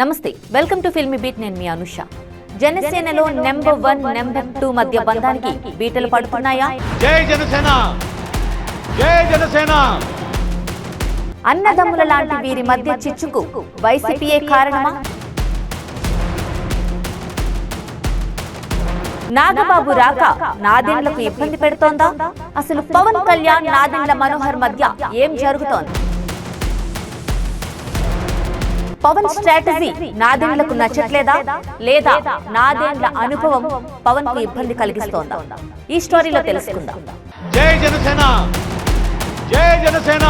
నమస్తే welcome to filmy beat. నేను మీ అనుష. జనసేనలో నెంబర్ వన్ నెంబర్ టూ మధ్య బంధానికి బీటలు పడుతున్నాయా? జై జనసేన! జై జనసేన! అన్నదమ్ముల లాంటి వీరి మధ్య చిచ్చుకు వైసీపీయే కారణమా? నాగబాబు రాక నాదెండ్లకు ఇబ్బంది పెడుతోందా? అసలు పవన్ కళ్యాణ్ నాదెండ్ల మనోహర్ మధ్య ఏం జరుగుతోంది? పవన్ స్ట్రాటజీ నాదెండ్లకు నచ్చట్లేదా? లేదా నాదెండ్ల అనుభవం పవన్కు ఇబ్బంది కలిగిస్తోందా? ఈ స్టోరీలో తెలుసుకుందాం. జై జనసేన! జై జనసేన!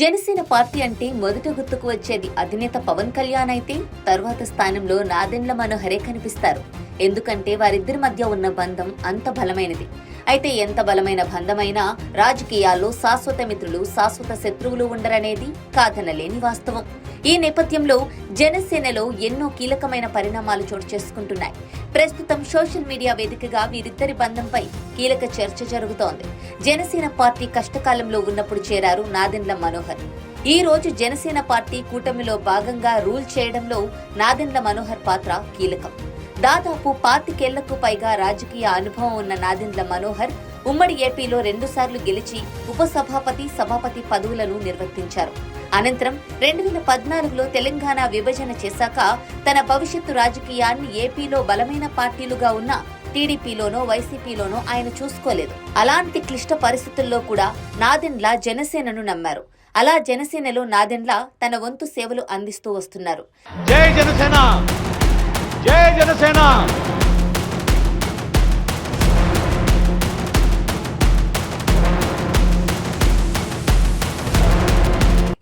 జనసేన పార్టీ అంటే మొదట గుర్తుకు వచ్చేది అధినేత పవన్ కళ్యాణ్ అయితే తర్వాత స్థానంలో నాదెండ్ల మనోహరే కనిపిస్తారు. ఎందుకంటే వారిద్దరి మధ్య ఉన్న బంధం అంత బలమైనది. అయితే ఎంత బలమైన బంధమైనా రాజకీయాల్లో శాశ్వత మిత్రులు శాశ్వత శత్రువులు ఉండరనేది కాదనలేని వాస్తవం. ఈ నేపథ్యంలో జనసేనలో ఎన్నో కీలకమైన పరిణామాలు చోటు చేసుకుంటున్నాయి. ప్రస్తుతం సోషల్ మీడియా వేదికగా వీరిద్దరి బంధంపై కీలక చర్చ జరుగుతోంది. జనసేన పార్టీ కష్టకాలంలో ఉన్నప్పుడు చేరారు నాదెండ్ల మనోహర్. ఈ రోజు జనసేన పార్టీ కూటమిలో భాగంగా రూల్ చేయడంలో నాదెండ్ల మనోహర్ పాత్ర కీలకం. దాదాపు పాతికేళ్ళకు పైగా రాజకీయ అనుభవం ఉన్న నాదెండ్ల మనోహర్ ఉమ్మడి ఏపీలో రెండుసార్లు గెలిచి ఉపసభాపతి సభాపతి పదవులను నిర్వర్తించారు. అనంతరం రెండు వేల పద్నాలుగులో తెలంగాణ విభజన చేశాక తన భవిష్యత్తు రాజకీయాన్ని ఏపీలో బలమైన పార్టీలుగా ఉన్న టీడీపీలోనో వైసీపీలోనో ఆయన చూసుకోలేదు. అలాంటి క్లిష్ట పరిస్థితుల్లో కూడా నాదెండ్ల జనసేనను నమ్మారు. అలా జనసేనలో నాదెండ్ల తన వంతు సేవలు అందిస్తూ వస్తున్నారు. జై జనసేన! జై జనసేన!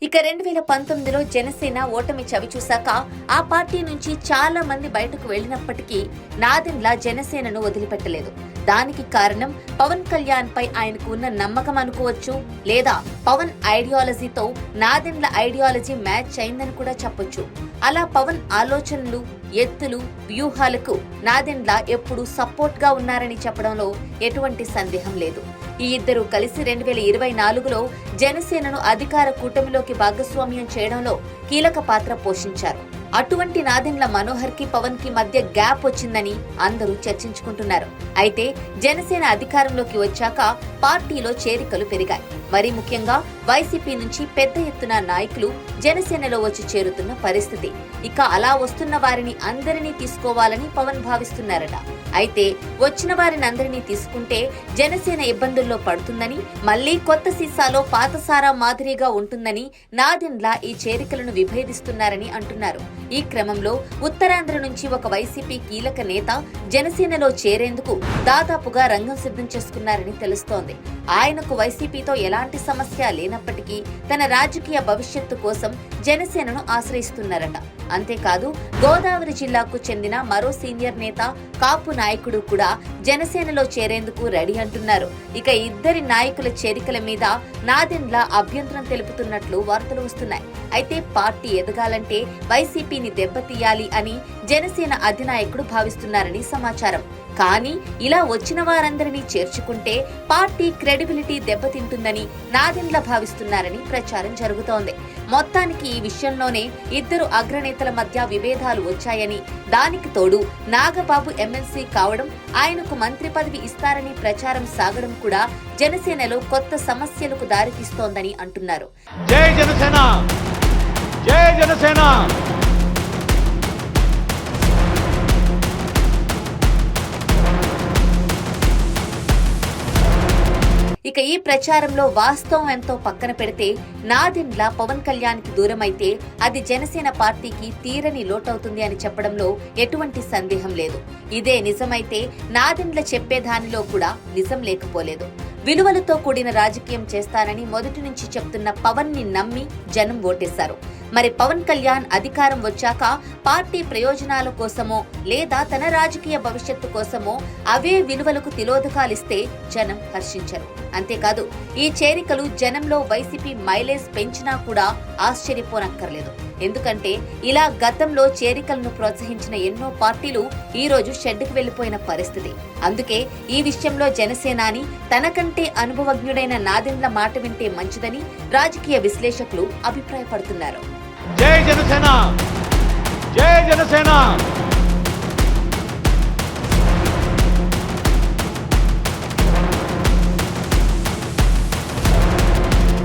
ఇక రెండు వేల పంతొమ్మిదిలో జనసేన ఓటమి చవి చూశాక ఆ పార్టీ నుంచి చాలా మంది బయటకు వెళ్ళినప్పటికీ నాదెండ్ల జనసేనను వదిలిపెట్టలేదు. దానికి కారణం పవన్ కళ్యాణ్ పై ఆయనకు ఉన్న నమ్మకం అనుకోవచ్చు లేదా పవన్ ఐడియాలజీతో నాదెండ్ల ఐడియాలజీ మ్యాచ్ అయిందని కూడా చెప్పొచ్చు. అలా పవన్ ఆలోచనలు ఎత్తులు వ్యూహాలకు నాదెండ్ల ఎప్పుడు సపోర్ట్గా ఉన్నారని చెప్పడంలో ఎటువంటి సందేహం లేదు. ఈ ఇద్దరు కలిసి రెండు వేల ఇరవై నాలుగులో జనసేనను అధికార కూటమిలోకి భాగస్వామ్యం చేయడంలో కీలక పాత్ర పోషించారు. అటువంటి నాదెండ్ల మనోహర్కి పవన్కి మధ్య గ్యాప్ వచ్చిందని అందరూ చర్చించుకుంటున్నారు. అయితే జనసేన అధికారంలోకి వచ్చాక పార్టీలో చేరికలు పెరిగాయి. మరీ ముఖ్యంగా వైసీపీ నుంచి పెద్ద ఎత్తున నాయకులు జనసేనలో వచ్చి చేరుతున్న పరిస్థితి. ఇక అలా వస్తున్న వారిని అందరినీ తీసుకోవాలని పవన్ భావిస్తున్నారట. అయితే వచ్చిన వారిని అందరినీ తీసుకుంటే జనసేన ఇబ్బందుల్లో పడుతుందని మళ్ళీ కొత్త సీసాలో పాతసారా మాదిరిగా ఉంటుందని నాదెండ్ల ఈ చేరికలను విభేదిస్తున్నారని అంటున్నారు. ఈ క్రమంలో ఉత్తరాంధ్ర నుంచి ఒక వైసీపీ కీలక నేత జనసేనలో చేరేందుకు దాదాపుగా రంగం సిద్ధం చేసుకున్నారని తెలుస్తోంది. ఆయనకు వైసీపీతో ఎలాంటి సమస్య లేనప్పటికీ తన రాజకీయ భవిష్యత్తు కోసం జనసేనను ఆశ్రయిస్తున్నారట. అంతేకాదు గోదావరి జిల్లాకు చెందిన మరో సీనియర్ నేత కాపు నాయకుడు కూడా జనసేనలో చేరేందుకు రెడీ అంటున్నారు. ఇక ఇద్దరి నాయకుల చేరికల మీద నాదెండ్ల అభ్యంతరం తెలుపుతున్నట్లు వార్తలు వస్తున్నాయి. అయితే పార్టీ ఎదగాలంటే వైసీపీని దెబ్బతీయాలి అని జనసేన అధినాయకుడు భావిస్తున్నారని సమాచారం. కానీ ఇలా వచ్చిన వారందరినీ చేర్చుకుంటే పార్టీ క్రెడిట్ క్రెడిబిలిటీ దెబ్బతింటుందని నాదెండ్ల భావిస్తున్నారని ప్రచారం జరుగుతోంది. మొత్తానికి ఈ విషయంలోనే ఇద్దరు అగ్రనేతల మధ్య విభేదాలు వచ్చాయని దానికి తోడు నాగబాబు ఎమ్మెల్సీ కావడం ఆయనకు మంత్రి పదవి ఇస్తారని ప్రచారం సాగడం కూడా జనసేనలో కొత్త సమస్యలకు దారితీస్తోందని అంటున్నారు. జై జనసేన! జై జనసేన! ఇక ఈ ప్రచారంలో వాస్తవం ఎంతో పక్కన పెడితే నాదెండ్ల పవన్ కళ్యాణ్కి దూరమైతే అది జనసేన పార్టీకి తీరని లోటవుతుంది అని చెప్పడంలో ఎటువంటి సందేహం లేదు. ఇదే నిజమైతే నాదిన్ల చెప్పేదానిలో కూడా నిజం లేకపోలేదు. విలువలతో కూడిన రాజకీయం చేస్తానని మొదటి నుంచి చెప్తున్న పవన్ని నమ్మి జనం ఓటేశారు. మరి పవన్ కళ్యాణ్ అధికారం వచ్చాక పార్టీ ప్రయోజనాల కోసమో లేదా తన రాజకీయ భవిష్యత్తు కోసమో అవే విలువలకు తిలోదకాలిస్తే జనం హర్షించరు. అంతేకాదు ఈ చేరికలు జనంలో వైసీపీ మైలేజ్ పెంచినా కూడా ఆశ్చర్యపోనక్కర్లేదు. ఎందుకంటే ఇలా గతంలో చేరికలను ప్రోత్సహించిన ఎన్నో పార్టీలు ఈ రోజు షెడ్డుకు వెళ్ళిపోయిన పరిస్థితి. అందుకే ఈ విషయంలో జనసేనాని తనకంటే అనుభవజ్ఞుడైన నాదెండ్ల మాట వింటే మంచిదని రాజకీయ విశ్లేషకులు అభిప్రాయపడుతున్నారు. జై జనసేన. జై జనసేన.